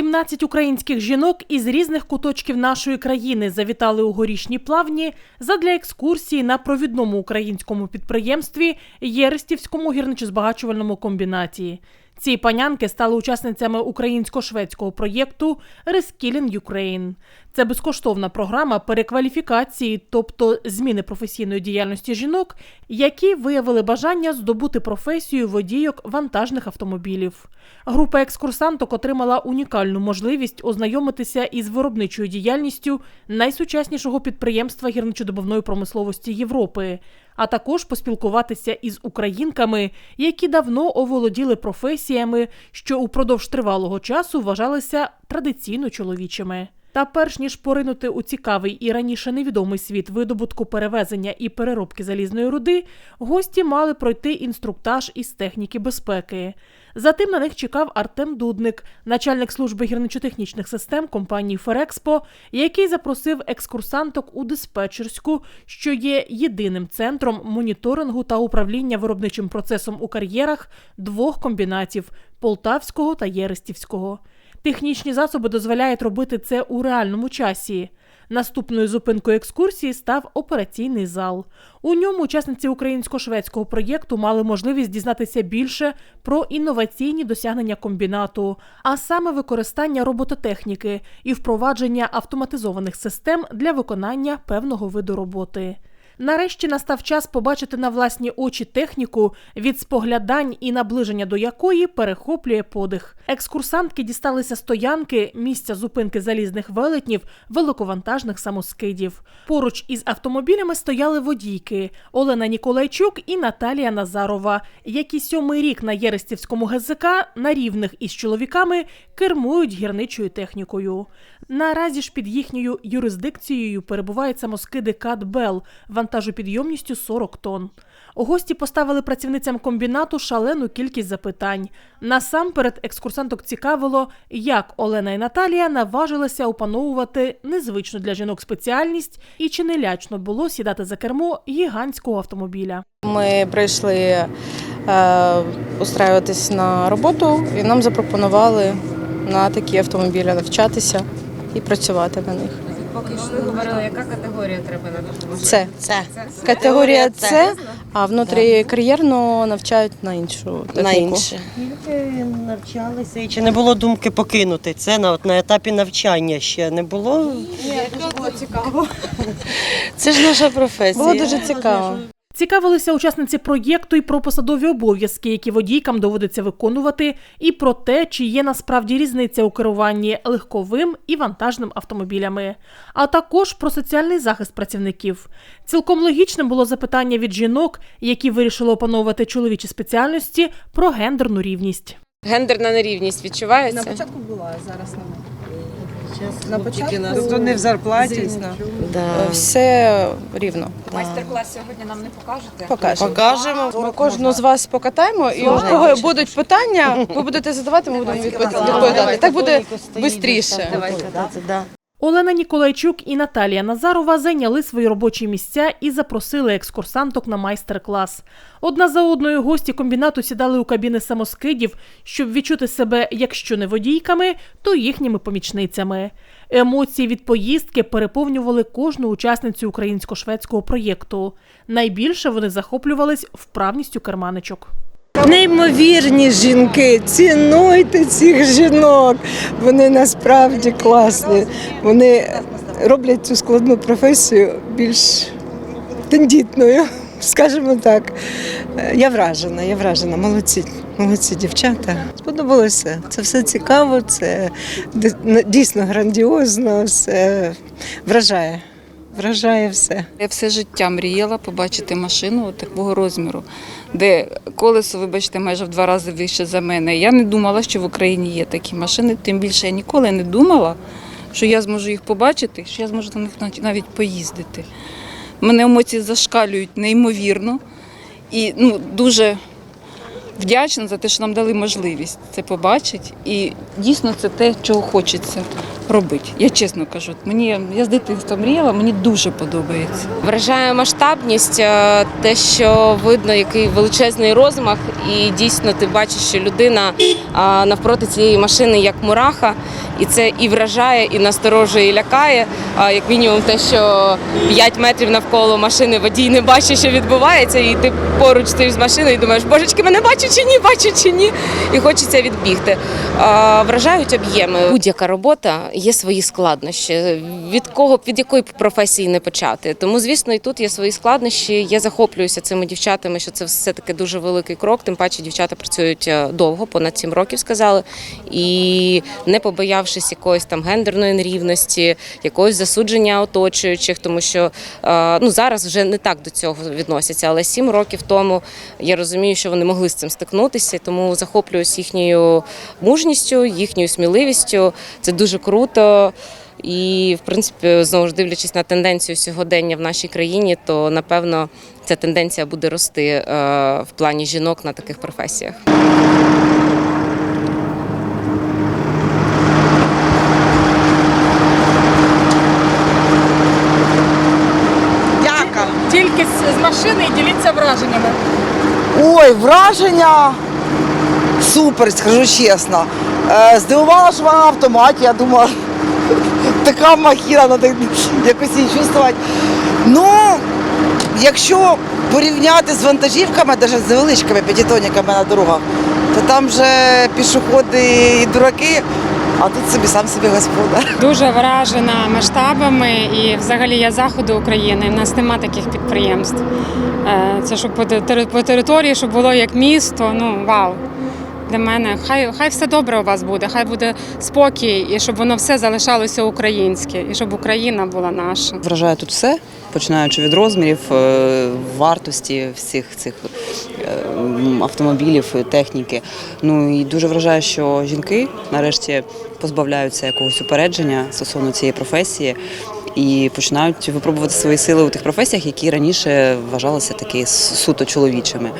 17 українських жінок із різних куточків нашої країни завітали у горішні плавні задля екскурсії на провідному українському підприємстві Єрестівському гірничезбагачувальному комбінації. Ці панянки стали учасницями українсько-шведського проєкту Reskilling Ukraine. Це безкоштовна програма перекваліфікації, тобто зміни професійної діяльності жінок, які виявили бажання здобути професію водійок вантажних автомобілів. Група екскурсанток отримала унікальну можливість ознайомитися із виробничою діяльністю найсучаснішого підприємства гірничодобувної промисловості Європи, а також поспілкуватися із українками, які давно оволоділи професіями, що упродовж тривалого часу вважалися традиційно чоловічими. Та перш ніж поринути у цікавий і раніше невідомий світ видобутку перевезення і переробки залізної руди, гості мали пройти інструктаж із техніки безпеки. Затим на них чекав Артем Дудник, начальник служби гірничотехнічних систем компанії Ферекспо, який запросив екскурсанток у диспетчерську, що є єдиним центром моніторингу та управління виробничим процесом у кар'єрах двох комбінатів Полтавського та Єрестівського. Технічні засоби дозволяють робити це у реальному часі. Наступною зупинкою екскурсії став операційний зал. У ньому учасниці українсько-шведського проєкту мали можливість дізнатися більше про інноваційні досягнення комбінату, а саме використання робототехніки і впровадження автоматизованих систем для виконання певного виду роботи. Нарешті настав час побачити на власні очі техніку, від споглядань і наближення до якої перехоплює подих. Екскурсантки дісталися стоянки, місця зупинки залізних велетнів, великовантажних самоскидів. Поруч із автомобілями стояли водійки Олена Ніколайчук і Наталія Назарова, які сьомий рік на Єрестівському ГЗК на рівних із чоловіками кермують гірничою технікою. Наразі ж під їхньою юрисдикцією перебувають самоскиди Кат Бел вантажопідйомністю 40 тонн. Гості поставили працівницям комбінату шалену кількість запитань. Насамперед екскурсанток цікавило, як Олена і Наталія наважилися опановувати незвичну для жінок спеціальність і чи не лячно було сідати за кермо гігантського автомобіля. Ми прийшли е, устраюватись на роботу і нам запропонували на такі автомобілі навчатися і працювати на них. Поки йшли, говорили, яка категорія треба на допомогу. Це, це. категорія С, а внутрі кар'єрно навчають на іншу техніку. на інше. Скільки навчалися і чи не було думки покинути це на, от, на етапі навчання ще не було. Ні, дуже було цікаво. Це ж наша професія. Було дуже цікаво. Цікавилися учасниці проєкту і про посадові обов'язки, які водійкам доводиться виконувати, і про те, чи є насправді різниця у керуванні легковим і вантажним автомобілями, а також про соціальний захист працівників. Цілком логічним було запитання від жінок, які вирішили опановувати чоловічі спеціальності, про гендерну рівність. Гендерна нерівність відчувається? початку була, а зараз немає. На початку- То не в зарплаті. Да. Все рівно. Майстер-клас сьогодні нам не покажете? Покажемо. Покажемо. Ми кожну з вас покатаємо, і у кого будуть питання, ви будете задавати, ми будемо відповідати. Так буде швидше. Давайте. Олена Ніколайчук і Наталія Назарова зайняли свої робочі місця і запросили екскурсанток на майстер-клас. Одна за одною гості комбінату сідали у кабіни самоскидів, щоб відчути себе, якщо не водійками, то їхніми помічницями. Емоції від поїздки переповнювали кожну учасницю українсько-шведського проєкту. Найбільше вони захоплювались вправністю керманичок. Неймовірні жінки, цінуйте цих жінок. Вони насправді класні. Вони роблять цю складну професію більш тендітною, скажімо так. Я вражена, я вражена. Молодці, молодці дівчата. Сподобалося. Це все цікаво, це дійсно грандіозно, все вражає. Вражає все. Я все життя мріяла побачити машину такого розміру, де колесо, вибачте, майже в два рази вище за мене. Я не думала, що в Україні є такі машини, тим більше я ніколи не думала, що я зможу їх побачити, що я зможу на них навіть поїздити. Мене емоції зашкалюють неймовірно і ну, дуже вдячна за те, що нам дали можливість це побачити. І дійсно це те, чого хочеться робити. Я чесно кажу, мені я з дитинства мріяла, мені дуже подобається. Вражає масштабність, е, те, що видно, який величезний розмах, і дійсно ти бачиш, що людина навпроти цієї машини як мураха, і це і вражає, і насторожує, і лякає. Як мінімум, те, що 5 метрів навколо машини водій не бачить, що відбувається, і ти поруч стоїш з машиною і думаєш, божечки, мене бачу чи ні, бачу чи ні. І хочеться відбігти. Вражають об'єми. Будь-яка робота є свої складнощі. Від кого від якої професії не почати. Тому, звісно, і тут є свої складнощі. Я захоплююся цими дівчатами, що це все таки дуже великий крок. Тим паче дівчата працюють е, довго, понад 7 років сказали. І не побоявшись якоїсь там гендерної нерівності, якогось засудження оточуючих, тому що е, ну зараз вже не так до цього відносяться. Але 7 років тому я розумію, що вони могли з цим стикнутися, тому захоплююсь їхньою мужністю, їхньою сміливістю. Це дуже круто. І, в принципі, знову ж дивлячись на тенденцію сьогодення в нашій країні, то напевно ця тенденція буде рости е, в плані жінок на таких професіях. Яка? Тільки з машини і діліться враженнями. Ой, враження супер, скажу чесно. Е, здивувала, що вона на автоматі, я думала, така махіна, треба якось її чувствувати. Ну, якщо порівняти з вантажівками, навіть з невеличкими п'ятитонниками на дорогах, то там вже пішоходи і дураки, а тут собі сам собі господар. Дуже вражена масштабами і взагалі я заходу України. У нас нема таких підприємств. Е, Це щоб по території, щоб було як місто. Ну вау. Для мене хай хай все добре у вас буде, хай буде спокій, і щоб воно все залишалося українське, і щоб Україна була наша. Вражає тут все, починаючи від розмірів, е, вартості всіх цих е, автомобілів, і техніки. Ну і дуже вражає, що жінки нарешті позбавляються якогось упередження стосовно цієї професії і починають випробувати свої сили у тих професіях, які раніше вважалися такі суто чоловічими.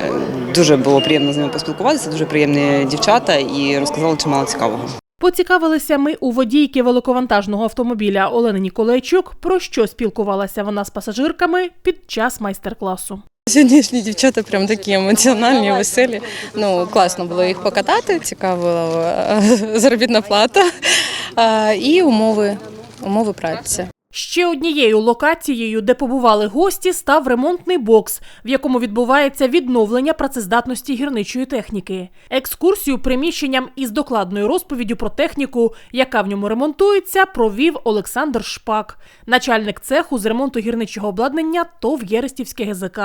Е, Дуже було приємно з ними поспілкуватися, дуже приємні дівчата і розказали чимало цікавого. Поцікавилися ми у водійки великовантажного автомобіля Олени Ніколайчук, про що спілкувалася вона з пасажирками під час майстер-класу. Сьогоднішні дівчата прям такі емоціональні, веселі. Ну класно було їх покатати. Цікавила е, заробітна плата і умови, умови праці. Ще однією локацією, де побували гості, став ремонтний бокс, в якому відбувається відновлення працездатності гірничої техніки. Екскурсію приміщенням із докладною розповіддю про техніку, яка в ньому ремонтується, провів Олександр Шпак, начальник цеху з ремонту гірничого обладнання ТОВ Єрестівське ГЗК.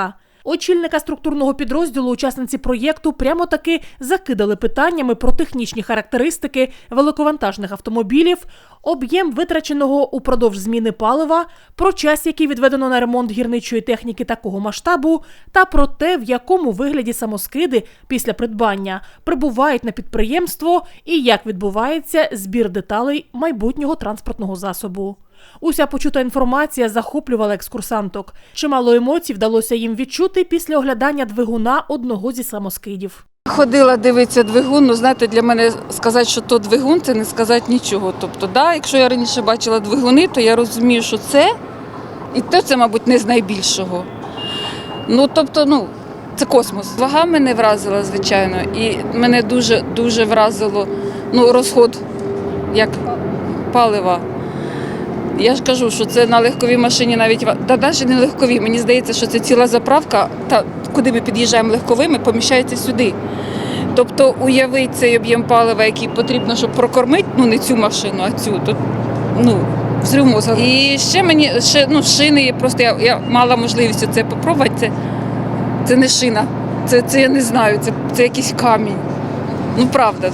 Очільника структурного підрозділу учасниці проєкту прямо таки закидали питаннями про технічні характеристики великовантажних автомобілів, об'єм витраченого упродовж зміни палива, про час, який відведено на ремонт гірничої техніки такого масштабу, та про те, в якому вигляді самоскиди після придбання прибувають на підприємство і як відбувається збір деталей майбутнього транспортного засобу. Уся почута інформація захоплювала екскурсанток. Чимало емоцій вдалося їм відчути після оглядання двигуна одного зі самоскидів. Ходила дивитися двигун. Ну знаєте, для мене сказати, що то двигун, це не сказати нічого. Тобто, да, якщо я раніше бачила двигуни, то я розумію, що це, і то це, мабуть, не з найбільшого. Ну тобто, ну. Це космос. Вага мене вразила, звичайно, і мене дуже дуже вразило ну, розход як палива. Я ж кажу, що це на легковій машині навіть навіть не легковій. Мені здається, що це ціла заправка, та куди ми під'їжджаємо легковими, поміщається сюди. Тобто уявіть цей об'єм палива, який потрібно, щоб прокормити, ну не цю машину, а цю. То, ну, взрив мозга. І ще мені ще ну, шини, просто я, я мала можливість це попробувати. Це, це не шина. Це, це я не знаю, це, це якийсь камінь. Ну правда.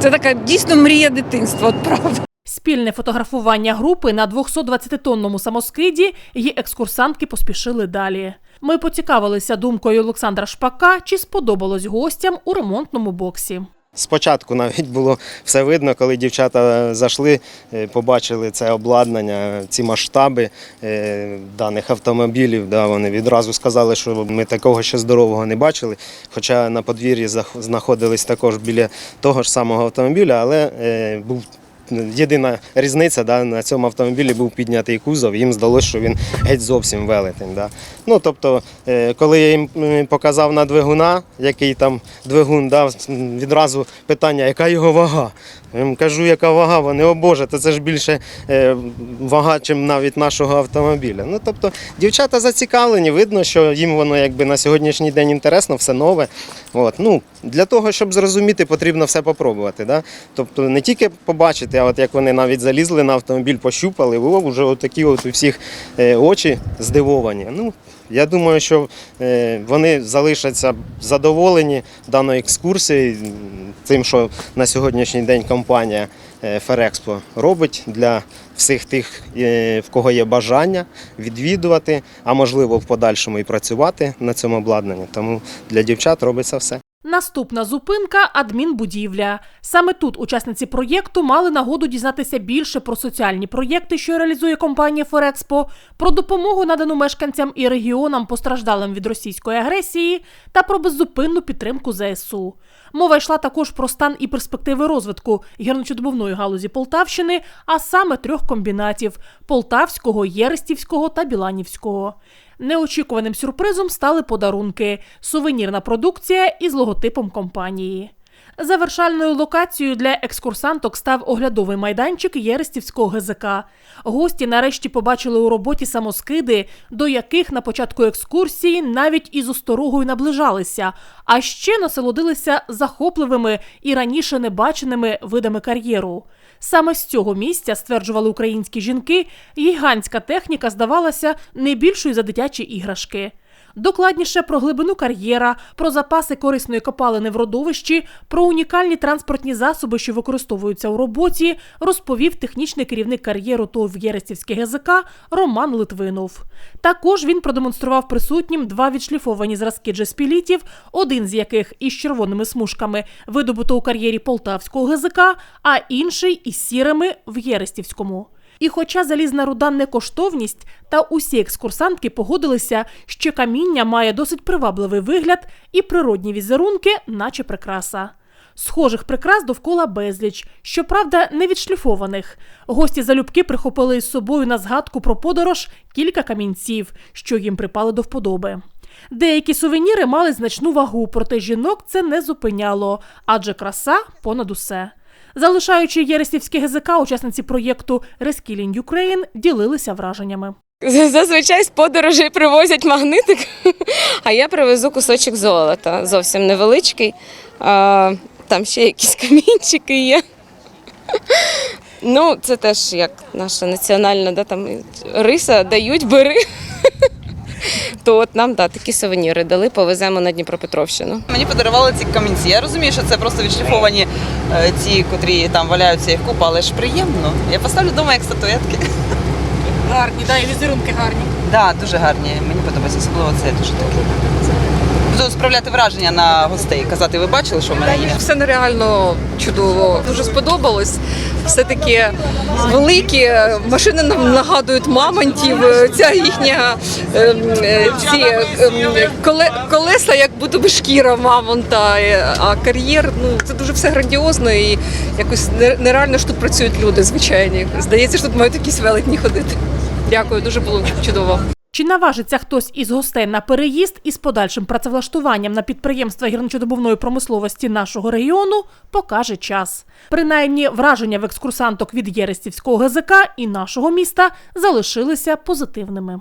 Це така дійсно мрія дитинства, от правда. Спільне фотографування групи на 220-тонному самоскиді її екскурсантки поспішили далі. Ми поцікавилися думкою Олександра Шпака, чи сподобалось гостям у ремонтному боксі. Спочатку навіть було все видно, коли дівчата зайшли, е, побачили це обладнання, ці масштаби е, даних автомобілів. Да, вони відразу сказали, що ми такого ще здорового не бачили. Хоча на подвір'ї знаходились також біля того ж самого автомобіля, але е, був єдина різниця, да, на цьому автомобілі був піднятий кузов, їм здалося, що він геть зовсім велетень. Да. Ну, тобто, е, коли я їм показав на двигуна, який там двигун дав, відразу питання, яка його вага. Кажу, яка вага, вони, о Боже, то це ж більше е, вага, ніж навіть нашого автомобіля. Ну, тобто, дівчата зацікавлені, видно, що їм воно якби на сьогоднішній день інтересно, все нове. От, ну, для того, щоб зрозуміти, потрібно все попробувати. Да? Тобто не тільки побачити, а от як вони навіть залізли на автомобіль, пощупали, о, вже от такі от у всіх е, очі здивовані. Ну, я думаю, що е, вони залишаться задоволені даною екскурсією, тим, що на сьогоднішній день компанія е, Ферекспо робить для всіх тих, е, в кого є бажання відвідувати, а можливо в подальшому і працювати на цьому обладнанні. Тому для дівчат робиться все. Наступна зупинка адмінбудівля. Саме тут учасниці проєкту мали нагоду дізнатися більше про соціальні проєкти, що реалізує компанія Форекспо, про допомогу надану мешканцям і регіонам, постраждалим від російської агресії, та про беззупинну підтримку ЗСУ. Мова йшла також про стан і перспективи розвитку гірничодобувної галузі Полтавщини, а саме трьох комбінатів Полтавського, Єрестівського та Біланівського. Неочікуваним сюрпризом стали подарунки, сувенірна продукція із логотипом компанії. Завершальною локацією для екскурсанток став оглядовий майданчик Єрестівського ГЗК. Гості нарешті побачили у роботі самоскиди, до яких на початку екскурсії навіть із осторогою наближалися, а ще насолодилися захопливими і раніше небаченими видами кар'єру. Саме з цього місця, стверджували українські жінки, гігантська техніка здавалася не більшою за дитячі іграшки. Докладніше про глибину кар'єра, про запаси корисної копалини в родовищі, про унікальні транспортні засоби, що використовуються у роботі, розповів технічний керівник кар'єру ТОВ Єрестівське ГЗК Роман Литвинов. Також він продемонстрував присутнім два відшліфовані зразки джеспілітів, один з яких із червоними смужками видобуто у кар'єрі Полтавського ГЗК, а інший із сірими в Єрестівському. І хоча залізна руда не коштовність, та усі екскурсантки погодилися, що каміння має досить привабливий вигляд і природні візерунки, наче прикраса. Схожих прикрас довкола безліч, щоправда, не відшліфованих. Гості залюбки прихопили із собою на згадку про подорож кілька камінців, що їм припали до вподоби. Деякі сувеніри мали значну вагу, проте жінок це не зупиняло, адже краса понад усе. Залишаючи Єрестівське ГЗК, учасниці проєкту Reskilling Ukraine ділилися враженнями. Зазвичай з подорожей привозять магнитик, а я привезу кусочок золота, зовсім невеличкий. А, Там ще якісь камінчики є. Ну, це теж як наша національна да, там, риса дають, бери. То от нам да, такі сувеніри дали, повеземо на Дніпропетровщину. Мені подарували ці камінці. Я розумію, що це просто відшліфовані е, ті, котрі там валяються їх купа, але ж приємно. Я поставлю вдома як статуетки. Гарні, да, і візерунки гарні. Так, да, дуже гарні. Мені подобається, особливо це дуже таке. Буду справляти враження на гостей, казати, ви бачили, що в мене є. Все нереально чудово. Дуже сподобалось. Все таки великі машини нам нагадують мамонтів. Ця їхня ем, е, ці коле- колеса, як будто би шкіра мамонта. Е, А кар'єр ну це дуже все грандіозно і якось нереально що тут працюють люди звичайні. Здається, що тут мають якісь велетні ходити. Дякую, дуже було чудово. Чи наважиться хтось із гостей на переїзд із подальшим працевлаштуванням на підприємства гірничодобувної промисловості нашого регіону, покаже час. Принаймні, враження в екскурсанток від Єрестівського ГЗК і нашого міста залишилися позитивними.